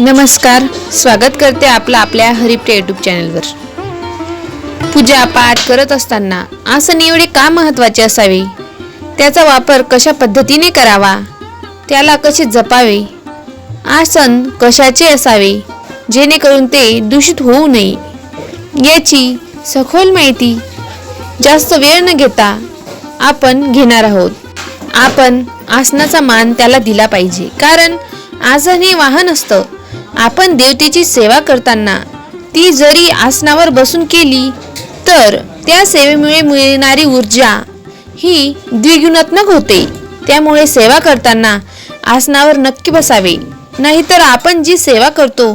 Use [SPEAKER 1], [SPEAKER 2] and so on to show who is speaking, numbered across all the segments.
[SPEAKER 1] नमस्कार स्वागत करते आपलं आपल्या हरिप्रिया यूट्यूब चॅनलवर पूजा पाठ करत असताना आसन एवढे का महत्त्वाचे असावे? त्याचा वापर कशा पद्धतीने करावा? त्याला कसे जपावे? आसन कशाचे असावे? जेणेकरून ते दूषित होऊ नये. याची सखोल माहिती जास्त वेळ न घेता आपण घेणार आहोत. आपण आसनाचा मान त्याला दिला पाहिजे कारण आसन हे वाहन असतं. आपण देवतेची सेवा करताना ती जरी आसनावर बसून केली तर त्या सेवेमुळे मिळणारी ऊर्जा ही द्विगुणात्मक होते. त्यामुळे सेवा करताना आसनावर नक्की बसावे. नाहीतर आपण जी सेवा करतो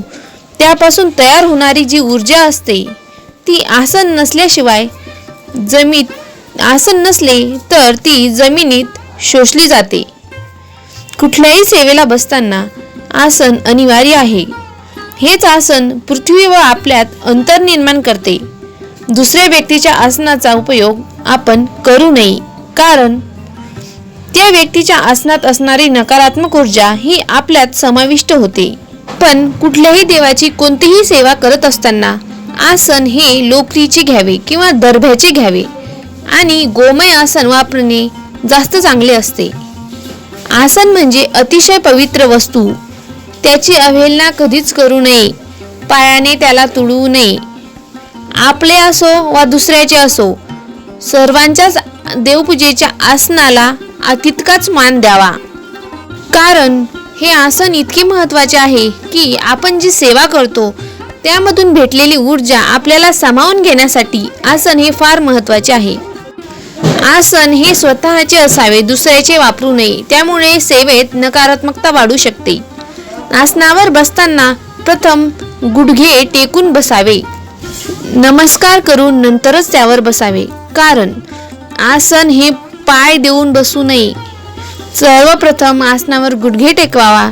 [SPEAKER 1] त्यापासून तयार होणारी जी ऊर्जा असते ती आसन नसल्याशिवाय जमीत आसन नसले तर ती जमिनीत शोषली जाते. कुठल्याही सेवेला बसताना आसन अनिवार्य आहे. हेच आसन पृथ्वी व आपल्यात अंतर निर्माण करते. दुसऱ्या व्यक्तीच्या आसनाचा उपयोग आपण करू नये. कारण त्या व्यक्तीच्या आसनात असणारी नकारात्मक ऊर्जा ही आपल्यात समाविष्ट होते. पण कुठल्याही देवाची कोणतीही सेवा करत असताना आसन हे लोकरीचे घ्यावे किंवा दर्भ्याचे घ्यावे आणि गोमय आसन वापरणे जास्त चांगले असते. आसन म्हणजे अतिशय पवित्र वस्तू. त्याची अवहेलना कधीच करू नये. पायाने त्याला तुडवू नये. आपले असो वा दुसऱ्याचे असो सर्वांच्याच देवपूजेच्या आसनाला तितकाच मान द्यावा. कारण हे आसन इतके महत्त्वाचे आहे की आपण जी सेवा करतो त्यामधून भेटलेली ऊर्जा आपल्याला सामावून घेण्यासाठी आसन हे फार महत्त्वाचे आहे. आसन हे स्वतःचे असावे दुसऱ्याचे वापरू नये. त्यामुळे सेवेत नकारात्मकता वाढू शकते. आसनावर बसताना प्रथम गुडघे टेकून बसावे. नमस्कार करून नंतरच त्यावर बसावे. कारण आसन हे पाय देऊन बसू नये. सर्वप्रथम आसनावर गुडघे टेकवावा.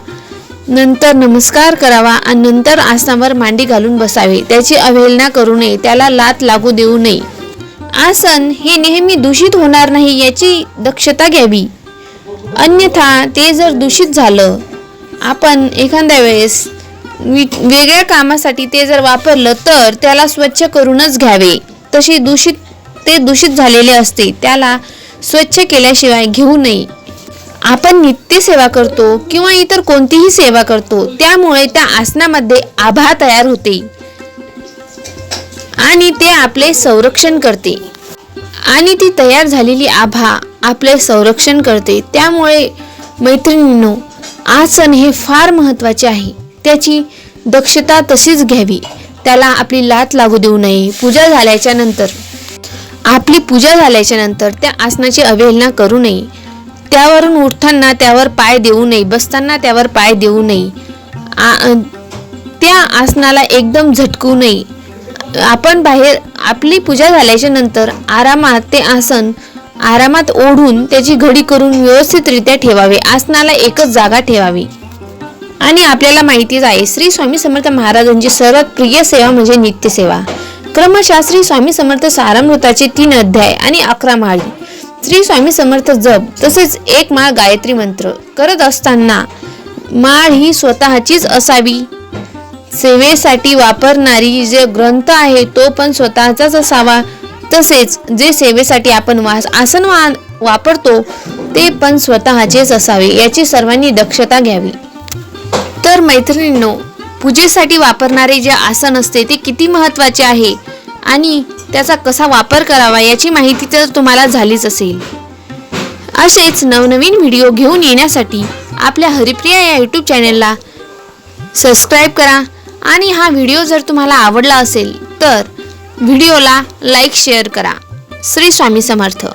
[SPEAKER 1] नंतर नमस्कार करावा आणि नंतर आसनावर मांडी घालून बसावे. त्याची अवहेलना करू नये. त्याला लात लागू देऊ नये. आसन हे नेहमी दूषित होणार नाही याची दक्षता घ्यावी. अन्यथा ते जर दूषित झालं आपण एखाद्या वेळेस वि- वेगळ्या कामासाठी ते जर वापरलं तर त्याला स्वच्छ करूनच घ्यावे. तशी दूषित ते दूषित झालेले असते. त्याला स्वच्छ केल्याशिवाय घेऊ नये. आपण नित्य सेवा करतो किंवा इतर कोणतीही सेवा करतो त्यामुळे त्या आसनामध्ये आभा तयार होते आणि ते आपले संरक्षण करते. आणि ती तयार झालेली आभा आपले संरक्षण करते. त्यामुळे मैत्रिणींनो आसन हे फार महत्त्वाचे आहे. त्याची दक्षता तशीच घ्यावी. त्याला आपली लात लागू देऊ नये. पूजा झाल्याच्यानंतर. आपली पूजा झाल्याच्यानंतर त्या आसनाची अवहेलना करू नये. त्यावरून उठताना त्यावर पाय देऊ नये. बसताना त्यावर पाय देऊ नये. त्या आसनाला एकदम झटकू नये. आपण बाहेर आपली पूजा झाल्याच्यानंतर आरामात ते आसन आरामात ओढून त्याची घडी करून व्यवस्थितरित्या ठेवावे. आसनाला एकच जागा ठेवावी. आणि आपल्याला माहितीच आहे श्री स्वामी समर्थ महाराजांची सर्वात प्रिय सेवा म्हणजे नित्यसेवा. क्रमशः श्री स्वामी समर्थ सारामृताचे तीन अध्याय आणि अकरा माळी. श्री स्वामी समर्थ जप तसेच एक माळ गायत्री मंत्र करत असताना माळ ही स्वतःचीच असावी. सेवेसाठी वापरणारी जे ग्रंथ आहे तो पण स्वतःचाच असावा. तसेच जे सेवेसाठी आपण वास आसन वा वापरतो ते पण स्वतःचेच असावे याची सर्वांनी दक्षता घ्यावी. तर मैत्रिणींनो पूजेसाठी वापरणारे जे आसन असते ते किती महत्त्वाचे आहे आणि त्याचा कसा वापर करावा याची माहिती तर तुम्हाला झालीच असेल. असेच नवनवीन व्हिडिओ घेऊन येण्यासाठी आपल्या हरिप्रिया या यूट्यूब चॅनलला सबस्क्राईब करा आणि हा व्हिडिओ जर तुम्हाला आवडला असेल तर व्हिडिओला लाईक शेअर करा. श्री स्वामी समर्थ.